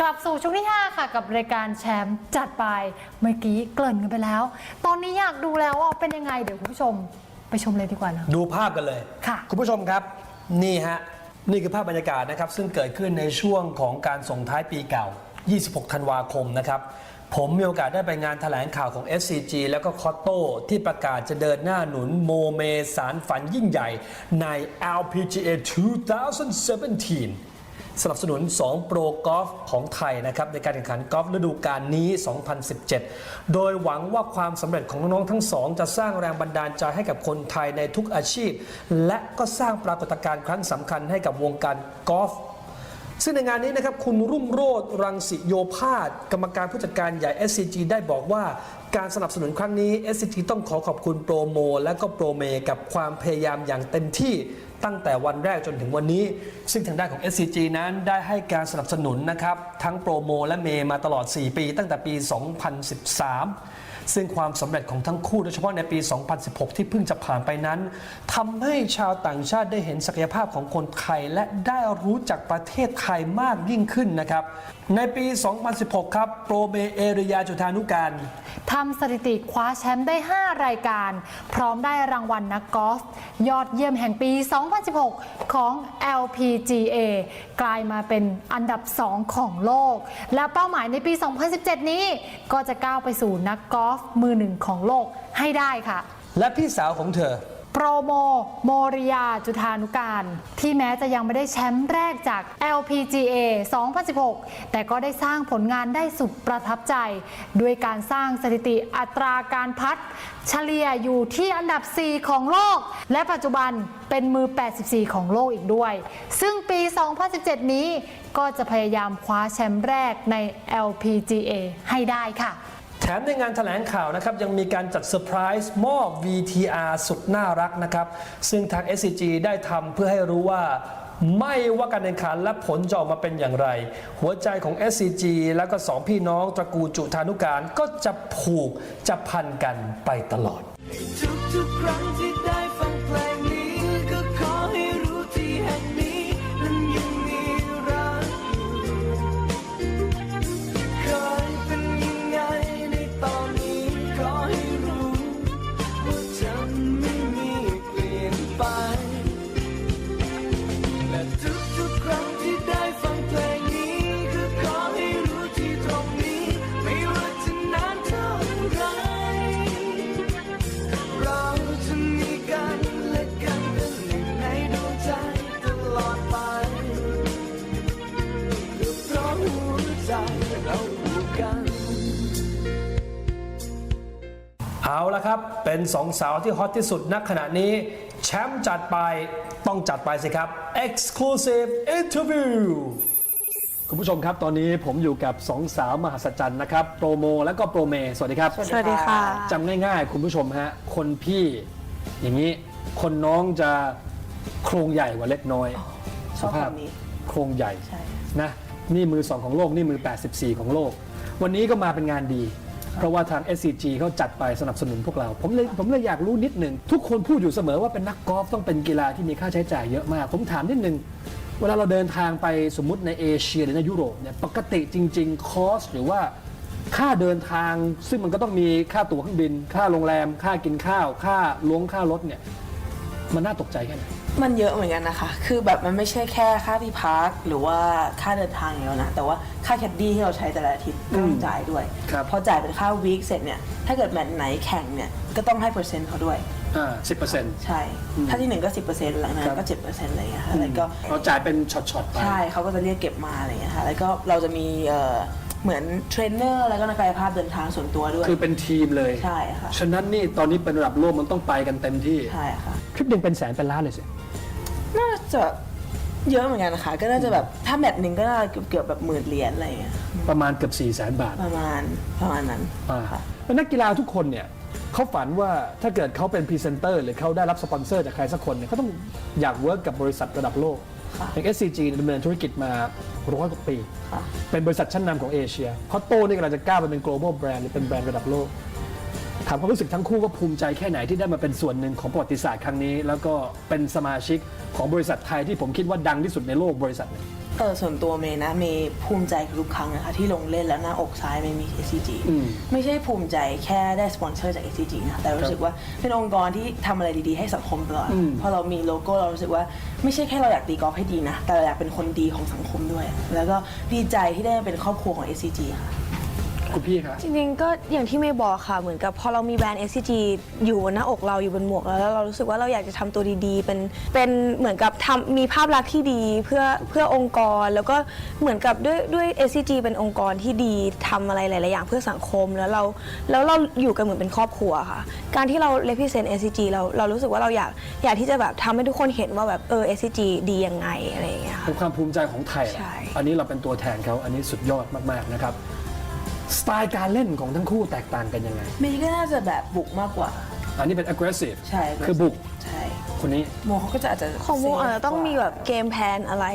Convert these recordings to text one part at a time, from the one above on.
กลับสู่ช่วงที่ 5 ค่ะกับรายการแชมป์จัดไปเมื่อกี้เกริ่นกันไปแล้ว ตอนนี้อยากดูแล้วว่าเป็นยังไงเดี๋ยวคุณผู้ชมไปชมเลยดีกว่านะ ดูภาพกันเลยค่ะคุณผู้ชมครับ นี่ฮะ นี่คือภาพบรรยากาศนะครับ ซึ่งเกิดขึ้นในช่วงของการส่งท้ายปีเก่า 26 ธันวาคมนะครับ ผมมีโอกาสได้ไปงานแถลงข่าวของ SCG แล้วก็คอตโต้ที่ประกาศจะเดินหน้าหนุนโมเมสารฝันยิ่งใหญ่ใน LPGA 2017 สนับสนุน 2 โปรกอล์ฟของไทยนะครับในการแข่งขันกอล์ฟฤดูกาลนี้ 2017 โดยหวังว่าความสำเร็จของน้องๆทั้งสองจะสร้างแรงบันดาลใจให้กับคนไทยในทุกอาชีพ และก็สร้างปรากฏการณ์ครั้งสำคัญให้กับวงการกอล์ฟซึ่งในงานนี้นะครับคุณรุ่งโรจน์รังสิโยภาสกรรมการผู้จัดการใหญ่ SCG ได้บอกว่าการสนับสนุนครั้งนี้ SCG ต้องขอขอบคุณโปรโม และก็โปรเมกับความพยายามอย่างเต็มที่ ตั้งแต่วันแรกจนถึงวันนี้ ซึ่งทางด้านของ SCG นั้นได้ให้การสนับสนุนนะครับ ทั้งโปรโมและเมมาตลอด 4 ปี ตั้งแต่ปี 2013 ซึ่งความสำเร็จของทั้งคู่โดยเฉพาะในปี 2016 ที่เพิ่งจะผ่านไปนั้นทำให้ชาวต่างชาติได้เห็นศักยภาพของคนไทย และได้รู้จักประเทศไทยมากยิ่งขึ้นนะครับ ในปี 2016 ครับ โปรเมเอริยาจุธานุการทำสถิติคว้าแชมป์ได้ 5 รายการ พร้อมได้รางวัลนักกอล์ฟยอดเยี่ยมแห่งปี 2016 ของ LPGA กลายมาเป็นอันดับ 2 ของโลก และเป้าหมายในปี 2017 นี้ก็จะก้าวไปสู่นักกอล์ฟมือหนึ่งของโลกให้ได้ค่ะ และพี่สาวของเธอ โปรโม โมริยาจุธานุการ ที่แม้จะยังไม่ได้แชมป์แรกจาก LPGA 2016 แต่ก็ได้สร้างผลงานได้สุดประทับใจ ด้วยการสร้างสถิติอัตราการพัด เฉลี่ยอยู่ที่อันดับ 4 ของโลก และปัจจุบันเป็นมือ 84 ของโลกอีกด้วย ซึ่งปี 2017 นี้ก็จะพยายามคว้าแชมป์แรกใน LPGA ให้ได้ค่ะ แถมในงานแถลงข่าวนะครับยังมีการจัดเซอร์ไพรส์มอบ VTR สุดน่ารักนะครับ ซึ่งทาง SCG ได้ทำเพื่อให้รู้ว่าไม่ว่าการแข่งขันและผลจะออกมาเป็นอย่างไร หัวใจของ SCG แล้วก็สองพี่น้องตระกูลจุธานุการก็จะผูกจะพันกันไปตลอดทุกๆครั้งที่ เอาละครับ เป็นสองสาวที่ฮอตที่สุดณขณะนี้ แชมป์จัดไปต้องจัดไปสิครับ Exclusive Interview คุณผู้ชมครับ ตอนนี้ผมอยู่กับสองสาวมหัศจรรย์นะครับ โปรโมและก็โปรเม สวัสดีครับสวัสดีค่ะ จำง่ายๆ คุณผู้ชมฮะ คนพี่อย่างนี้ คนน้องจะโครงใหญ่กว่าเล็กน้อยชอบแบบนี้ โครงใหญ่ใช่ นะ นี่มือ2ของโลก นี่มือ 84 ของโลก วันนี้ก็มาเป็นงานดี เพราะว่าทาง SCG เขาจัดไปสนับสนุนพวกเรา ผมเลยผมเลยอยากรู้นิดหนึ่ง ทุกคนพูดอยู่เสมอว่าเป็นนักกอล์ฟต้องเป็นกีฬาที่มีค่าใช้จ่ายเยอะมาก ผมถามนิดหนึ่งเวลาเราเดินทางไปสมมุติในเอเชียหรือในยุโรปเนี่ยปกติจริง ๆ คอส หรือว่าค่าเดินทางซึ่งมันก็ต้องมีค่าตั๋วเครื่องบิน ค่าโรงแรม ค่ากินข้าว ค่าล้วงค่ารถเนี่ย มันน่าตกใจแค่ไหน มันเยอะเหมือนกันนะคะ คือแบบมันไม่ใช่แค่ค่าที่พักหรือว่าค่าเดินทางอย่างเดียวนะ แต่ว่าค่าแคดดี้ที่เราใช้แต่ละอาทิตย์ก็ต้องจ่ายด้วย ครับพอจ่ายเป็นค่าวีคเสร็จเนี่ย ถ้าเกิดแมตช์ไหนแข่งเนี่ย ก็ต้องให้เปอร์เซ็นต์เขาด้วยอ่าสิบเปอร์เซ็นต์ ใช่ถ้าที่หนึ่งก็สิบเปอร์เซ็นต์หลังจากนั้นก็เจ็ดเปอร์เซ็นต์อะไรอย่างเงี้ยค่ะแล้วก็ เราจ่ายเป็นช็อตๆไป ใช่เขาก็จะเรียกเก็บมาอะไรอย่างเงี้ยค่ะ แล้วก็เราจะมีเอ่อ เหมือนเทรนเนอร์แล้วก็นักกายภาพเดินทางส่วนตัวด้วย คือเป็นทีมเลย ใช่ค่ะ ฉะนั้นนี่ตอนนี้เป็นระดับโลกมันต้องไปกันเต็มที่ ใช่ค่ะทริปหนึ่งเป็นแสนเป็นล้านเลยสิ น่าจะเยอะเหมือนกันนะคะก็น่าจะแบบถ้าแมตช์หนึ่งก็น่าจะเกือบๆแบบหมื่นเหรียญอะไรอย่างเงี้ยประมาณเกือบ4ี่แสนบาทประมาณประมาณนั้นอ่าค่ะ แล้วนักกีฬาทุกคนเนี่ยเขาฝันว่าถ้าเกิดเขาเป็นพรีเซนเตอร์หรือเขาได้รับสปอนเซอร์จากใครสักคนเนี่ยเขาต้องอยากเวิร์กกับบริษัทระดับโลก ค่ะ อย่าง SCG เนี่ยดำเนินธุรกิจมา ร้อยกว่าปี ค่ะ เป็นบริษัทชั้นนำของเอเชียคอตโต้นี่กำลังจะก้าวไปเป็น global brand หรือเป็นแบรนด์ระดับโลก ถามความรู้สึกทั้งคู่ว่าภูมิใจแค่ไหนที่ได้มาเป็นส่วนหนึ่งของประวัติศาสตร์ครั้งนี้ แล้วก็เป็นสมาชิกของบริษัทไทยที่ผมคิดว่าดังที่สุดในโลกบริษัทหนึ่ง เออส่วนตัวเมย์นะเมย์ภูมิใจทุกครั้งนะคะที่ลงเล่นแล้วหน้าอกซ้ายเมย์มี SCG อืมไม่ใช่ภูมิใจแค่ได้สปอนเซอร์จาก SCG นะแต่รู้สึกว่าเป็นองค์กรที่ทำอะไรดีๆให้สังคมตลอดอืมพอเรามีโลโก้เรารู้สึกว่าไม่ใช่แค่เราอยากตีกอล์ฟให้ดีนะแต่เราอยากเป็นคนดีของสังคมด้วย แล้วก็ดีใจที่ได้มาเป็นครอบครัวของ SCG ค่ะ คุณพี่คะ จริงๆก็อย่างที่เมย์บอกค่ะ เหมือนกับพอเรามีแบรนด์ SCG อยู่บนหน้าอกเราอยู่บนหมวกเราแล้วเรารู้สึกว่าเราอยากจะทำตัวดีๆ เป็นเป็นเหมือนกับทำมีภาพลักษณ์ที่ดีเพื่อเพื่อองค์กร แล้วก็เหมือนกับด้วยด้วย SCG เป็นองค์กรที่ดีทำอะไรหลายๆอย่างเพื่อสังคมแล้วเราแล้วเราอยู่กันเหมือนเป็นครอบครัวค่ะ การที่เรา represent SCG เราเรารู้สึกว่าเราอยากอยากที่จะแบบทำให้ทุกคนเห็นว่าแบบเออ SCG ดียังไงอะไรอย่างเงี้ยค่ะ เป็นความภูมิใจของไทยแหละใช่ อันนี้เราเป็นตัวแทนเขาอันนี้สุดยอดมาก ๆ นะครับ สไตล์การเล่นของทั้งคู่แตกต่างกันยังไง เมย์ก็น่าจะแบบบุกมากกว่า อันนี้เป็น aggressive ใช่คือบุกใช่คนนี้ โมเขาก็จะอาจจะของโมอาจจะต้องเซฟกว่ามีแบบเกมแพลนอะไร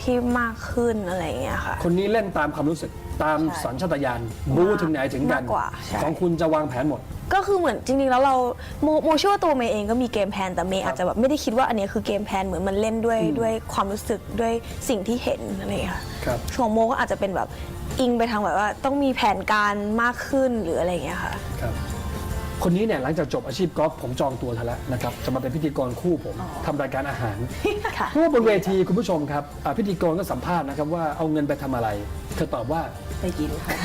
ที่มากขึ้นอะไรอย่างเงี้ยค่ะ คนนี้เล่นตามความรู้สึกตามใช่สัญชาตญาณบู๊ถึงไหนถึงกันมากกว่าใช่ ของคุณจะวางแผนหมด ก็คือเหมือนจริงๆแล้วเราโมโมเชื่อว่าตัวเมย์เองก็มีเกมแพลนแต่เมย์อาจจะแบบไม่ได้คิดว่าอันเนี้ยคือเกมแพลนเหมือนมันเล่นด้วยด้วยความรู้สึกด้วยสิ่งที่เห็นอะไรอย่างเงี้ยค่ะครับส่วนของโมก็อาจจะเป็นแบบ อิงไปทางแบบว่าต้องมีแผนการมากขึ้นหรืออะไรอย่างเงี้ยค่ะ ครับคนนี้เนี่ยหลังจากจบอาชีพกอล์ฟผมจองตัวเธอแล้วนะครับจะมาเป็นพิธีกรคู่ผมทำรายการอาหารค่ะ เพราะว่าบนเวทีคุณผู้ชมครับอ่าพิธีกรก็สัมภาษณ์นะครับว่าเอาเงินไปทำอะไร เธอตอบว่าไปกินค่ะ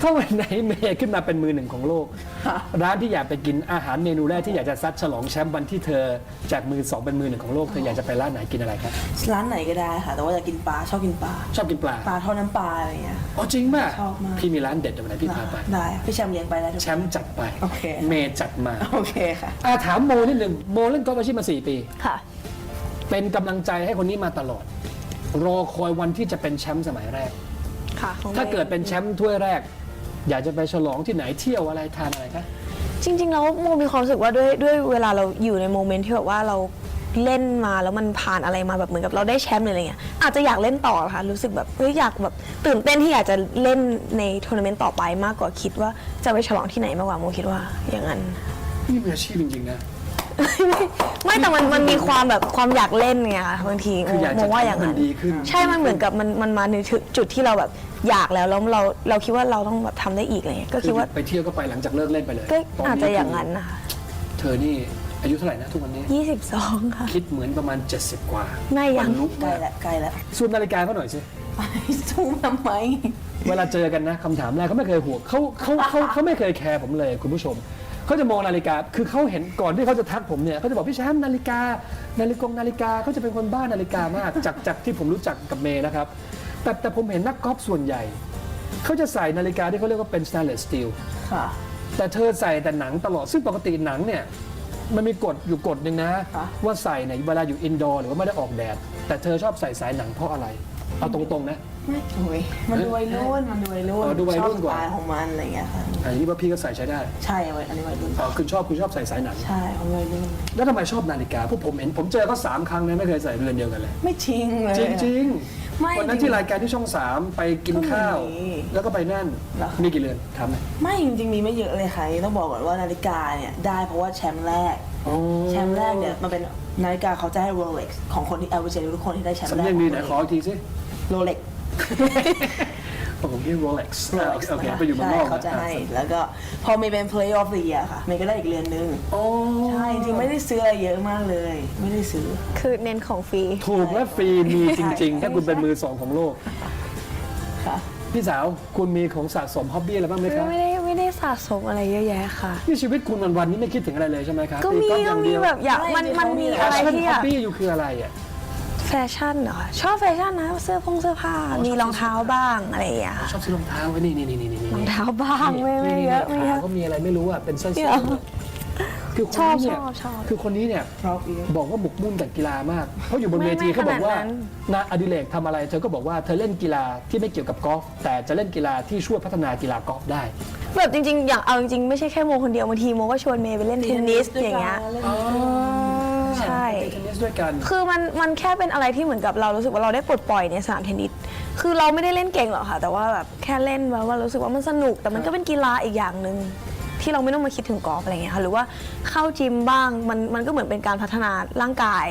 ถ้าวันไหนเมย์ขึ้นมาเป็นมือหนึ่งของโลก ร้านที่อยากไปกินอาหารเมนูแรกที่อยากจะซัดฉลองแชมป์วันที่เธอจากมือสองเป็นมือหนึ่งของโลกเธออยากจะไปร้านไหนกินอะไรครับร้านไหนก็ได้ค่ะ แต่ว่าอยากกินปลาชอบกินปลาชอบกินปลาปลาทอดน้ำปลาอะไรอย่างเงี้ยอ๋อจริงป่ะชอบมากพี่มีร้านเด็ดเดี๋ยววันไหนพี่พาไปได้พี่แชมป์เลี้ยงไปแล้วทุกแชมป์จัดไปโอเคเมย์จัดมาโอเคค่ะอะถามโมนิดหนึ่งโมเล่นกอล์ฟอาชีพมา4ปีค่ะ เป็นกำลังใจให้คนนี้มาตลอด รอคอยวันที่จะเป็นแชมป์สมัยแรก ค่ะของมย์ถ้าเกิดเป็นแชมป์ถ้วยแรก อยากจะไปฉลองที่ไหนเที่ยวอะไรทานอะไรคะจริง ๆ แล้วโมมีความรู้สึกว่าด้วยด้วยเวลาเราอยู่ในโมเมนต์ที่แบบว่าเราเล่นมาแล้วมันผ่านอะไรมาแบบเหมือนกับเราได้แชมป์หรืออะไรเงี้ยอาจจะอยากเล่นต่อค่ะรู้สึกแบบเฮ้ยอยากแบบตื่นเต้นที่อยากจะเล่นในทัวร์นาเมนต์ต่อไปมากกว่าคิดว่าจะไปฉลองที่ไหนมากกว่าโมคิดว่าอย่างนั้น นี่มืออาชีพจริงๆนะ ไม่แต่มันมันมีความแบบความอยากเล่นไงค่ะบางทีคืออยากโมจะว่าทำอย่างให้มันั้นนดีขึ้น ใช่มันเหมือนกับมันมันมาในจุดที่เราแบบอยากแล้วแล้วเราเราคิดว่าเราต้องแบบทำได้อีกอะไรเงี้ยก็คิดว่าไปเที่ยวก็ไปหลังจากเลิกเล่นไปเลยก็ตนอาจนี้จะอย่างนั้นนะคะเธอนี่อายุเท่าไหร่นะทุกวันนี้ 22 ค่ะ คิดเหมือนประมาณ 70 กว่าไม่ยัง บรรลุใกล้มากละใกล้ละซูมนาฬิกาเขาหน่อยสิซูมทำไม เวลาเจอกันนะคำถามแรกเขาไม่เคยห่วงเขาเขาเขาเขาไม่เคยแคร์ผมเลยคุณผู้ชม เขาจะมองนาฬิกา คือเขาเห็นก่อนที่เขาจะทักผมเนี่ยเขาจะบอกพี่แชมป์นาฬิกา นาฬิกงนาฬิกาเขาจะเป็นคนบ้านาฬิกามาก จากจากที่ผมรู้จักกับเมย์นะครับ แต่แต่ผมเห็นนักกอล์ฟส่วนใหญ่ เขาจะใส่นาฬิกาที่เขาเรียกว่าเป็น stainless steel ค่ะ แต่เธอใส่แต่หนังตลอด ซึ่งปกติหนังเนี่ยมันมีกฎอยู่กฎหนึ่งนะ ค่ะ ว่าใส่เนี่ยเวลาอยู่อินดอร์หรือว่าไม่ได้ออกแดด แต่เธอชอบใส่สายหนังเพราะอะไร เอาตรงๆนะ ไม่โอ้ยมันดูวัยรุ่นมันดูวัยรุ่นอ๋อดูวัยรุ่นกว่า ชอบสไตล์ของมันอะไรอย่างเงี้ยค่ะอันนี้ว่าพี่ก็ใส่ใช้ได้ใช่วัยอันนี้วัยรุ่นอ๋อคุณชอบคุณชอบใส่สายหนัง ใช่ของวัยรุ่นแล้วทำไมชอบนาฬิกาพวกผมเห็นผมเจอเขาสามครั้งนะไม่เคยใส่เรือนเดียวกันเลย ไม่จริงเลย จริงไม่ๆวันนั้นจริงที่รายการที่ช่องสามไปกินข้าวก็มีแล้วก็ไปนั่น เหรอ มีกี่เรือนทำไหมไม่จริงๆมีไม่เยอะเลยค่ะต้องบอกก่อนว่านาฬิกาเนี่ยได้เพราะว่าแชมป์แรก อ๋อแชมป์แรกเนี่ยมันเป็นนาฬิกาเขาจะให้ Rolex ของคนที่ l v g ทุกคนที่ได้แชมป์สำแรกเนียงดีไหนขออีกทีสิ โรเล็กผมเรียก Rolex โรอ่าเล็กโอเคไปอยู่เมืองนอกเขาจะอ่ให้ แล้วก็พอมีเป็น Play of the Year ค่ะ เมย์ก็ได้อีกเรือนนึงอ๋อใช่ จริงๆไม่ได้ซื้ออะไรเยอะมากเลย ไม่ได้ซื้อ คือเน้นของฟรี ถูกและฟรีมีจริง ๆ ถ้าคุณเป็นมือสองของโลก ค่ะ พี่สาวคุณมีของสะสมฮ็อบบี้อะไรบ้างไหมครับ ไม่ได้ไม่ได้สะสมอะไรเยอะแยะค่ะนี่ชีวิตคุณวันๆนี้ไม่คิดถึงอะไรเลยใช่ไหมครับก็มีตีอล์ฟอก็ย่างมีเดียวแบบอยากมันมันมีแฟอะไรชั่นที่ฮ็ออบยากบี้อยู่คืออะไรอะ แฟชั่นเหรอชอบแฟชั่นนะเสื้อพงเสื้อผ้ามีรองเท้าบ้างอะไรอย่างเงี้ยค่ะชอบซื้อรองเท้าไว้นี่นี่นี่นี่นี่รองเท้าบ้างไม่ไม่เยอะไม่เยขาอะ ก็มีอะไรไม่รู้อะเป็นสั้นเดี๋ยวๆคือคนชอบนี้เนี่ยชอบชอบคือคนนี้เนี่ยเพราะอีกบอกว่าหมกมุ่นกับกีฬามาก เพราะอยู่บนไม่เวทีไม่เขาบอกว่าขนาดนั้น นาอดิเรกทำอะไร เธอก็บอกว่าเธอเล่นกีฬาที่ไม่เกี่ยวกับกอล์ฟแต่จะเล่นกีฬาที่ช่วยพัฒนากีฬากอล์ฟได้ แบบจริง ๆ อย่างเอาจริงๆไม่ใช่แค่โมคนเดียวบางทีโมก็ชวนเมย์ไปเล่นเทนนิสอย่างเงี้ย ใช่ไปเทนนิสด้วยกัน คือมันมันแค่เป็นอะไรที่เหมือนกับเรารู้สึกว่าเราได้ปลดปล่อยในสนามเทนนิส คือเราไม่ได้เล่นเก่งหรอกค่ะ แต่ว่าแบบแค่เล่นแบบว่ารู้สึกว่ามันสนุก แต่มันก็เป็นกีฬาอีกอย่างหนึ่งที่เราไม่ต้องมาคิดถึงกอล์ฟอะไรเงี้ยค่ะ หรือว่าเข้าจิมบ้าง มันมันก็เหมือนเป็นการพัฒนาร่างกาย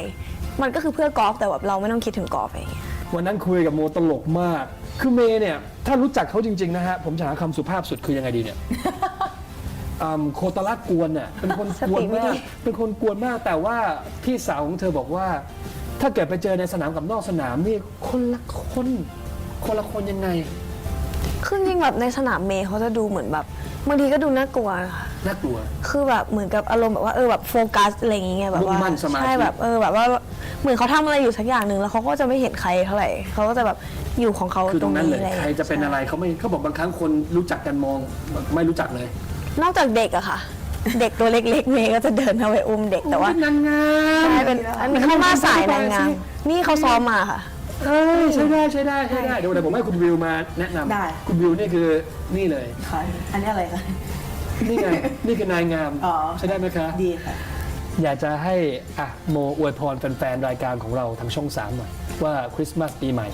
มันก็คือเพื่อกอล์ฟแต่แบบเราไม่ต้องคิดถึงกอล์ฟอะไรเงี้ย วันนั้นคุยกับโมตลกมาก คือเมย์เนี่ย ถ้ารู้จักเขาจริง ๆ นะฮะ ผมจะหาคำสุภาพสุดคือยังไงดีเนี่ย อืมโคตรลักกวนน่ะเป็นคนสกวนติไม่มาดีกเป็นคนกวนมากแต่ว่าพี่สาวของเธอบอกว่า ถ้าเกิดไปเจอในสนามกับนอกสนามนี่คนละคนคนละคนยังไง คือจริงๆแบบในสนามเมย์เขาจะดูเหมือนแบบบางทีก็ดูน่ากลัวนะคะน่ากลัว คือแบบเหมือนกับอารมณ์แบบว่าเออแบบโฟกัสอะไรอย่างเงี้ยแบบว่ามุ่งมั่นสมาธิ ใช่แบบเออแบบว่าเหมือนเขาทำอะไรอยู่สักอย่างหนึ่งแล้วเขาก็จะไม่เห็นใครเท่าไหร่เขาก็จะแบบอยู่ของเขาคือตตรรงงนั้นนี้เลยอะไรใครจะเป็นอะไรเขาไม่เขาบอกบางครั้งคนรู้จักกันมองไม่รู้จักเลย นอกจากเด็กอะค่ะ เด็กตัวเล็กๆเมย์ก็จะเดินเอาไปอุ้มเด็กแต่ว่านางงามใช่เป็นอันนี้เข้ามาสายนางงามนี่เขาซ้อมมาค่ะ เอ้ยใช่ได้ใช่ได้ใช่ได้เดี๋ยวเดี๋ยวผมให้คุณวิวมาแนะนำได้คุณวิวนี่คือนี่เลย ค่ะอันนี้อะไรคะ นี่ไง นี่คือนายงามอ๋อ ใช่ได้ไหมคะ ดีค่ะ อยากจะให้อะโมอวยพรแฟนๆ รายการของเราทางช่อง 3 หน่อย ว่าคริสต์มาสปีใหม่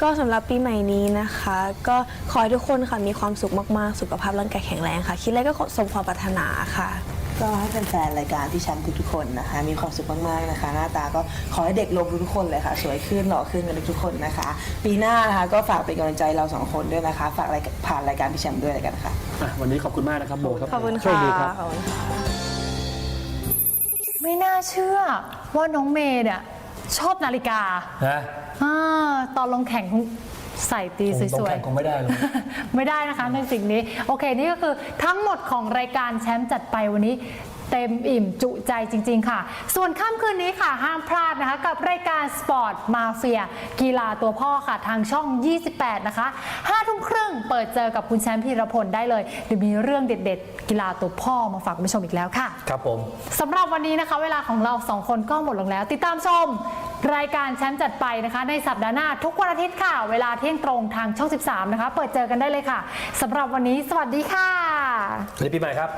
ก็สำหรับปีใหม่นี้นะคะ ก็ขอให้ทุกคนค่ะมีความสุขมากๆ สุขภาพร่างกายแข็งแรงค่ะ คิดอะไรก็สมความปรารถนาค่ะก็ให้แฟนๆรายการที่แชมป์ทุกๆคนนะคะ มีความสุขมากๆนะคะ หน้าตาก็ขอให้เด็กลงทุกๆคนเลยค่ะ สวยขึ้นหล่อขึ้นกันทุกๆคนนะคะ ปีหน้านะคะก็ฝากเป็นกำลังใจเราสองคนด้วยนะคะ ฝากรายการผ่านรายการพี่แชมป์ด้วยแล้วกันค่ะอะ วันนี้ขอบคุณมากนะครับโมครับขอบคุณโชค่ะดีครับขอบคุณค่ะ ไม่น่าเชื่อว่าน้องเมย์เนี่ย ชอบนาฬิกานะอาตอนลงแข่งคงใส่ตีสคงวยแข่งคงไม่ได้หรอก ไม่ได้นะคะในสิ่งนี้ โอเค นี่ก็คือทั้งหมดของรายการแชมป์จัดไปวันนี้ เต็มอิ่มจุใจจริง ๆ ค่ะ ส่วนค่ำคืนนี้ค่ะ ห้ามพลาดนะคะ กับรายการสปอร์ตมาเฟียกีฬาตัวพ่อค่ะ ทางช่อง 28 นะคะ5ทุ่มครึ่งเปิดเจอกับคุณแชมป์พีรพลได้เลยเดี๋ยวมีเรื่องเด็ด ๆ กีฬาตัวพ่อมาฝากคุณผู้ชมอีกแล้วค่ะครับผมสำหรับวันนี้นะคะ เวลาของเราสองคนก็หมดลงแล้ว ติดตามชม รายการแชมป์จัดไปนะคะ ในสัปดาห์หน้าทุกวันอาทิตย์ค่ะ เวลาเที่ยงตรงทางช่อง 13 นะคะ เปิดเจอกันได้เลยค่ะสำหรับวันนี้ สวัสดีค่ะสวัสดีปีใหม่ครับ